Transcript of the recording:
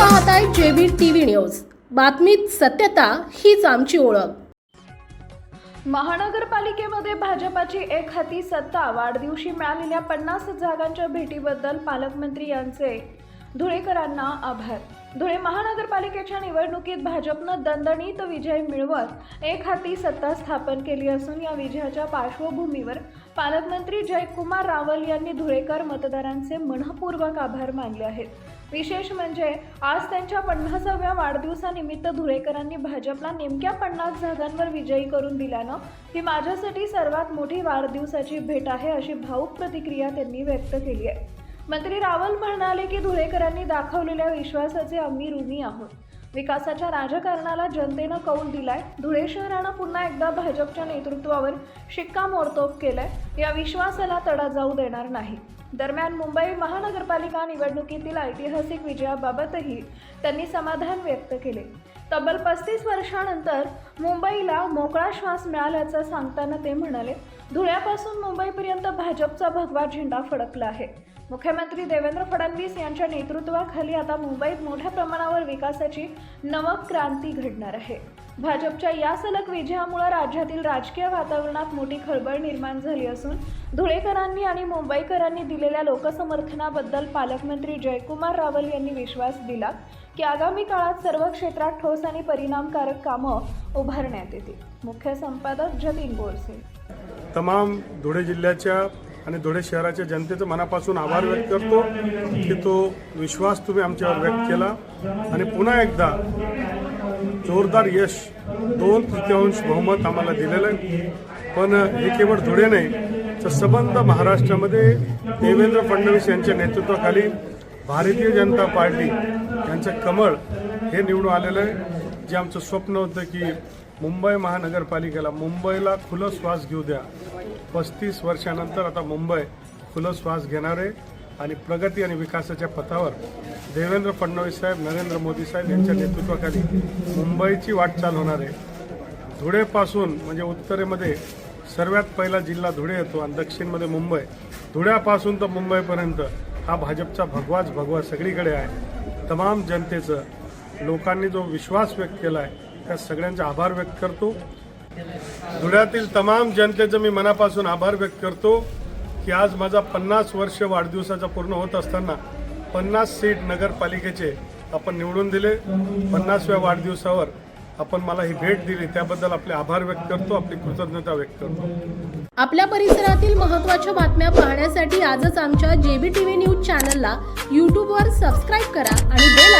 पाहताय JB TV news. बातमीत सत्यता हीच आमची ओळख. महानगरपालिकेमध्ये भाजपाची एक हाती सत्ता वाढदिवशी मिळालेल्या पन्नास जागांच्या भेटीबद्दल पालकमंत्री यांचे धुळेकरांना आभार. धुळे महानगरपालिकेच्या निवडणुकीत भाजपनं दणदणीत विजय मिळवत एक हाती सत्ता स्थापन केली असून या विजयाच्या पार्श्वभूमीवर पालकमंत्री जयकुमार रावल यांनी धुळेकर मतदारांचे मनपूर्वक आभार मानले आहेत. विशेष म्हणजे आज त्यांच्या पन्नासाव्या वाढदिवसानिमित्त धुळेकरांनी भाजपला नेमक्या पन्नास जागांवर विजयी करून दिल्यानं ही माझ्यासाठी सर्वात मोठी वाढदिवसाची भेट आहे अशी भाऊक प्रतिक्रिया त्यांनी व्यक्त केली आहे. मंत्री रावल म्हणाले की धुळेकरांनी दाखवलेल्या विश्वासाचे आम्ही ऋणी आहोत. विकासाच्या राजकारणाला जनतेनं कौल दिलाय. धुळे शहरानं पुन्हा एकदा भाजपच्या नेतृत्वावर शिक्कामोर्तब केलाय. या विश्वासाला तडा जाऊ देणार नाही. दरम्यान मुंबई महानगरपालिका निवडणुकीतील ऐतिहासिक विजयाबाबतही त्यांनी समाधान व्यक्त केले. तब्बल पस्तीस वर्षानंतर मुंबईला मोकळा श्वास मिळाल्याचं सांगताना ते म्हणाले धुळ्यापासून मुंबईपर्यंत भाजपचा भगवा झेंडा फडकला आहे. मुख्यमंत्री देवेंद्र फडणवीस यांच्या नेतृत्वाखाली आता मुंबईत मोठ्या प्रमाणावर विकासाची नवक्रांती घडणार आहे. भाजपच्या या सलग विजयामुळे राज्यातील राजकीय वातावरणात मोठी खळबळ निर्माण झाली असून धुळेकरांनी आणि मुंबईकरांनी दिलेल्या लोकसमर्थनाबद्दल पालकमंत्री जयकुमार रावल यांनी विश्वास दिला की आगामी काळात सर्व क्षेत्रात ठोस आणि परिणामकारक कामं उभारण्यात येतील. मुख्य संपादक जतीन बोरसे. तमाम धुळे जिल्ह्याच्या आणि धुळे शहराच्या जनतेचं मनापासून आभार व्यक्त करतो की तो विश्वास तुम्ही आमच्यावर व्यक्त केला. आणि पुन्हा एकदा जोरदार यश दोन तृतीयांश बहुमत आम्हाला दिलेलं आहे. पण हे केवळ धुळे नाही तर सबंध महाराष्ट्रामध्ये देवेंद्र फडणवीस यांच्या नेतृत्वाखाली भारतीय जनता पार्टी यांचं कमळ हे निवडून आलेलं आहे. जे आमचं स्वप्न होतं की मुंबई महानगरपालिकेला मुंबईला खुलं श्वास घेऊ द्या. पस्तीस वर्षानंतर आता मुंबई खुलं श्वास घेणार आहे आणि प्रगती आणि विकासाच्या पथावर देवेंद्र फडणवीस साहेब नरेंद्र मोदी साहेब यांच्या नेतृत्वाखाली मुंबईची वाटचाल होणार आहे. धुळेपासून म्हणजे उत्तरेमध्ये सर्वात पहिला जिल्हा धुळे येतो आणि दक्षिणमध्ये मुंबई. धुळ्यापासून तर मुंबईपर्यंत हा भाजपचा भगवाच भगवा सगळीकडे आहे. तमाम जनतेचं लोकांनी जो विश्वास व्यक्त केला आहे त्या सगळ्यांचे आभार व्यक्त करतो. धुळ्यातील तमाम जनतेचं मी मनापासून आभार व्यक्त करतो की आज माझा पन्नास वर्ष वाढदिवसाचा पूर्ण होत असताना पन्नास सीट नगरपालिकेचे आपण निवडून दिले. पन्नासव्या वाढदिवसावर आपण मला ही भेट दिली. त्याबद्दल आपले आभार व्यक्त करतो आपली कृतज्ञता व्यक्त करतो. आपल्या परिसरातील महत्त्वाच्या बातम्या पाहण्यासाठी आजच आमच्या जेबी टीव्ही न्यूज चॅनलला यूट्यूबवर सबस्क्राईब करा आणि बेल